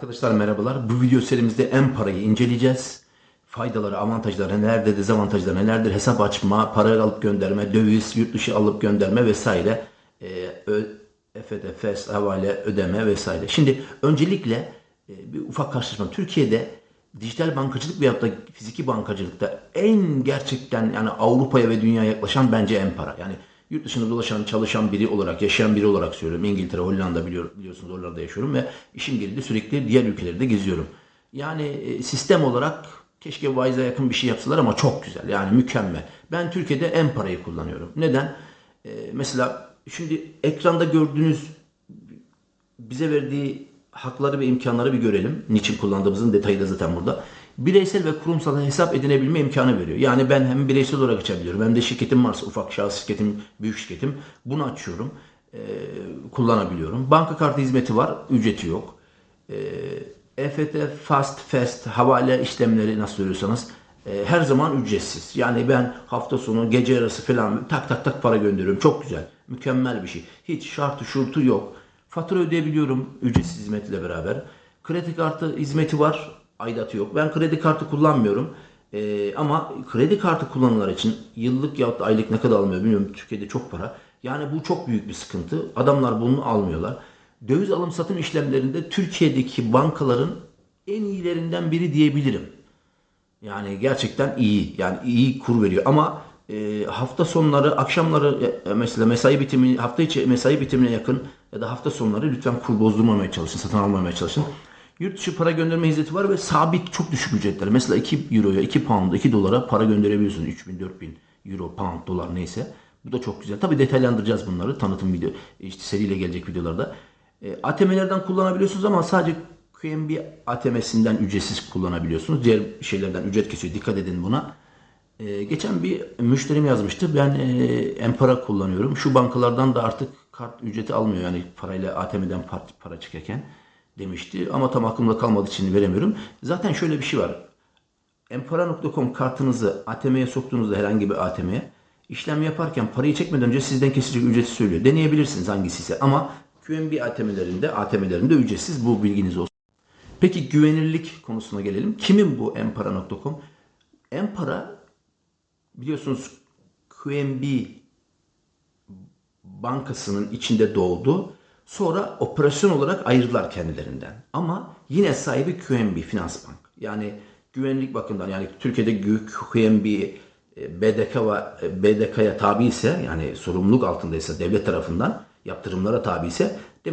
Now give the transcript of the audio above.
Arkadaşlar merhabalar. Bu video serimizde en parayı inceleyeceğiz. Faydaları, avantajları, nelerde dezavantajları nelerdir? Hesap açma, para alıp gönderme, döviz, yurt dışı alıp gönderme vesaire. E, havale, ödeme vesaire. Şimdi öncelikle e, bir ufak karşılaşma. Türkiye'de dijital bankacılık veyahut da fiziki bankacılıkta en gerçekten yani Avrupa'ya ve dünyaya yaklaşan bence en para. Yani yurt dışında dolaşan, çalışan biri olarak, yaşayan biri olarak söylüyorum. İngiltere, Hollanda biliyor, biliyorsunuz oralarda yaşıyorum ve işim gereği sürekli diğer ülkeleri de geziyorum. Yani e, sistem olarak keşke Wise'a yakın bir şey yapsalar ama çok güzel. Yani mükemmel. Ben Türkiye'de en parayı kullanıyorum. Neden? E, mesela şimdi ekranda gördüğünüz bize verdiği hakları ve imkanları bir görelim. Niçin kullandığımızın detayı da zaten burada. Bireysel ve kurumsal hesap edinebilme imkanı veriyor. Yani ben hem bireysel olarak açabiliyorum hem de şirketim varsa ufak şahıs şirketim, büyük şirketim bunu açıyorum. Ee, kullanabiliyorum. Banka kartı hizmeti var. Ücreti yok. Ee, EFT, Fast, Fast, havale işlemleri nasıl söylüyorsanız e, her zaman ücretsiz. Yani ben hafta sonu, gece arası falan tak tak tak para gönderiyorum. Çok güzel. Mükemmel bir şey. Hiç şartı şurtu yok. Fatura ödeyebiliyorum ücretsiz hizmetle beraber. Kredi kartı hizmeti var. Aidatı yok. Ben kredi kartı kullanmıyorum. Ee, ama kredi kartı kullananlar için yıllık ya da aylık ne kadar almıyor bilmiyorum. Türkiye'de çok para. Yani bu çok büyük bir sıkıntı. Adamlar bunu almıyorlar. Döviz alım satım işlemlerinde Türkiye'deki bankaların en iyilerinden biri diyebilirim. Yani gerçekten iyi. Yani iyi kur veriyor ama e, hafta sonları, akşamları e, mesela mesai bitimi, hafta içi mesai bitimine yakın ya da hafta sonları lütfen kur bozdurmamaya çalışın, satın almamaya çalışın. Yurt dışı para gönderme hizmeti var ve sabit çok düşük ücretler. Mesela 2 euroya, 2 pound'a, 2 dolara para gönderebiliyorsunuz. 3000, 4000 euro, pound, dolar neyse. Bu da çok güzel. Tabi detaylandıracağız bunları tanıtım video, işte seriyle gelecek videolarda. E, ATM'lerden kullanabiliyorsunuz ama sadece QNB ATM'sinden ücretsiz kullanabiliyorsunuz. Diğer şeylerden ücret kesiyor. Dikkat edin buna. Ee, geçen bir müşterim yazmıştı. Ben e, Empara kullanıyorum. Şu bankalardan da artık kart ücreti almıyor. Yani parayla ATM'den para, çıkarken demişti. Ama tam aklımda kalmadığı için veremiyorum. Zaten şöyle bir şey var. Empara.com kartınızı ATM'ye soktuğunuzda herhangi bir ATM'ye işlem yaparken parayı çekmeden önce sizden kesilecek ücreti söylüyor. Deneyebilirsiniz hangisi ise. Ama QNB ATM'lerinde ATM'lerinde ücretsiz bu bilginiz olsun. Peki güvenirlik konusuna gelelim. Kimin bu empara.com? Empara biliyorsunuz QNB bankasının içinde doğdu. Sonra operasyon olarak ayırdılar kendilerinden. Ama yine sahibi QNB Finans Bank. Yani güvenlik bakımından yani Türkiye'de QNB e, BDK ve BDK'ya tabi ise yani sorumluluk altındaysa devlet tarafından yaptırımlara tabi ise